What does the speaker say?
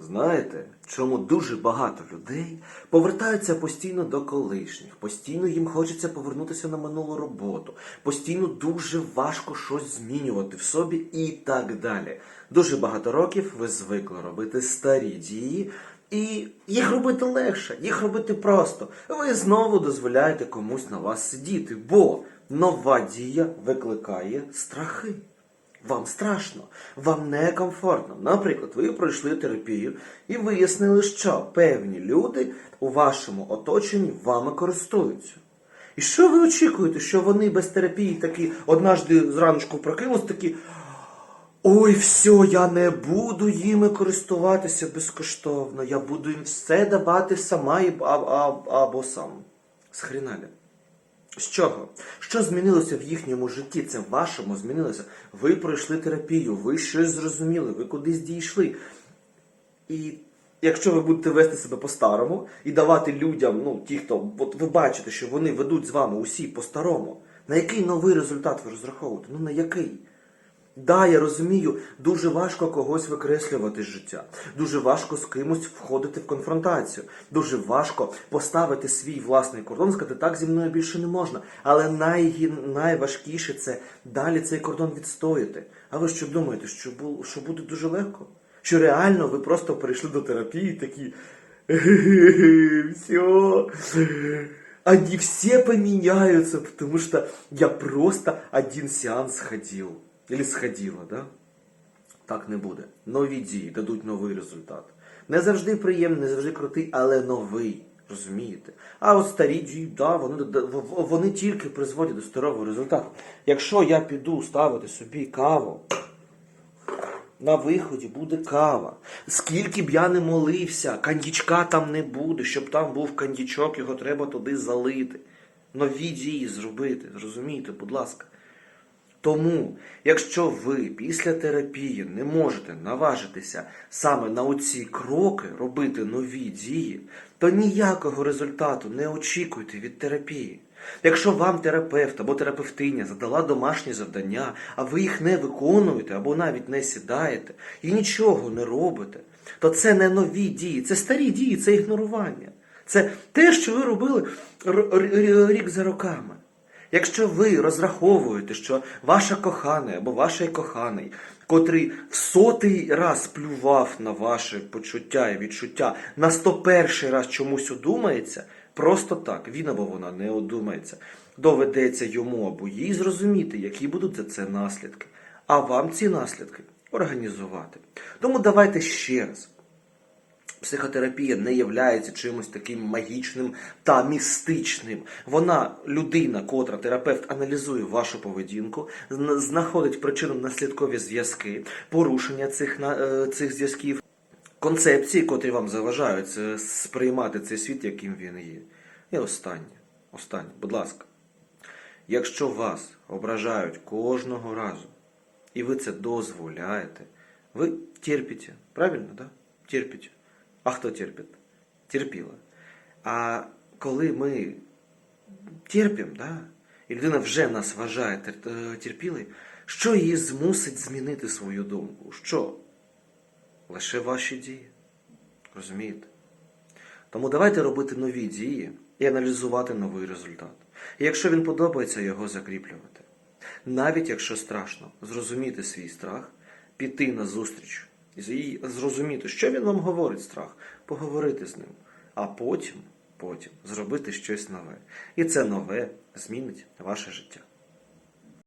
Знаєте, чому дуже багато людей повертаються постійно до колишніх, постійно їм хочеться повернутися на минулу роботу, постійно дуже важко щось змінювати в собі і так далі. Дуже багато років ви звикли робити старі дії, і їх робити легше, їх робити просто. Ви знову дозволяєте комусь на вас сидіти, бо нова дія викликає страхи. Вам страшно, вам некомфортно. Наприклад, ви пройшли терапію і вияснили, що певні люди у вашому оточенні вами користуються. І що ви очікуєте, що вони без терапії такі однажды зраночку прокинулись, такі. Ой, все, я не буду їми користуватися безкоштовно. Я буду їм все давати сама і- а- а- або сам. Схріналі. З чого? Що змінилося в їхньому житті? Це в вашому змінилося. Ви пройшли терапію, ви щось зрозуміли, ви кудись дійшли. І якщо ви будете вести себе по-старому і давати людям, ну, ті, хто, от ви бачите, що вони ведуть з вами усі по-старому, на який новий результат ви розраховуєте? Ну на який? Да, я розумію, дуже важко когось викреслювати з життя. Дуже важко з кимось входити в конфронтацію. Дуже важко поставити свій власний кордон, сказати, так зі мною більше не можна. Але най... найважкіше це далі цей кордон відстояти. А ви що думаєте, що, бу... що буде дуже легко? Що реально ви просто перейшли до терапії такі. Все. Они все поменяются, потому что я просто один сеанс сходил. Или сходила, да? Так не буде. Нові дії дадуть новий результат. Не завжди приємний, не завжди крутий, але новий. Розумієте? А от старі дії, да, вони, вони тільки призводять до старого результату. Якщо я піду ставити собі каву, на виході буде кава. Скільки б я не молився, кандічка там не буде. Щоб там був кандічок, його треба туди залити. Нові дії зробити. Зрозумійте, будь ласка. Тому, якщо ви після терапії не можете наважитися саме на оці кроки робити нові дії, то ніякого результату не очікуйте від терапії. Якщо вам терапевт або терапевтиня задала домашні завдання, а ви їх не виконуєте або навіть не сідаєте і нічого не робите, то це не нові дії, це старі дії, це ігнорування. Це те, що ви робили рік за роками. Якщо ви розраховуєте, що ваша кохана або ваш коханий, котрий в сотий раз плював на ваше почуття і відчуття, на 101 раз чомусь одумається, просто так, він або вона не одумається. Доведеться йому або їй зрозуміти, які будуть за це наслідки. А вам ці наслідки організувати. Тому давайте ще раз. Психотерапія не є чимось таким магічним та містичним. Вона людина, котра терапевт аналізує вашу поведінку, знаходить причинно-наслідкові зв'язки, порушення цих, е, цих зв'язків, концепції, котрі вам заважають е, сприймати цей світ, яким він є. І останнє, останнє, будь ласка, якщо вас ображають кожного разу, і ви це дозволяєте, ви терпите. Правильно, да? Терпите. А хто терпить? Терпіла. А коли ми терпимо, да? і людина вже нас вважає е, терпілою, що її змусить змінити свою думку? Що? Лише ваші дії. Розумієте? Тому давайте робити нові дії і аналізувати новий результат. І якщо він подобається, його закріплювати. Навіть якщо страшно, зрозуміти свій страх, піти на зустріч і зрозуміти, що він вам говорить страх, поговорити з ним, а потім, потім зробити щось нове. І це нове змінить ваше життя.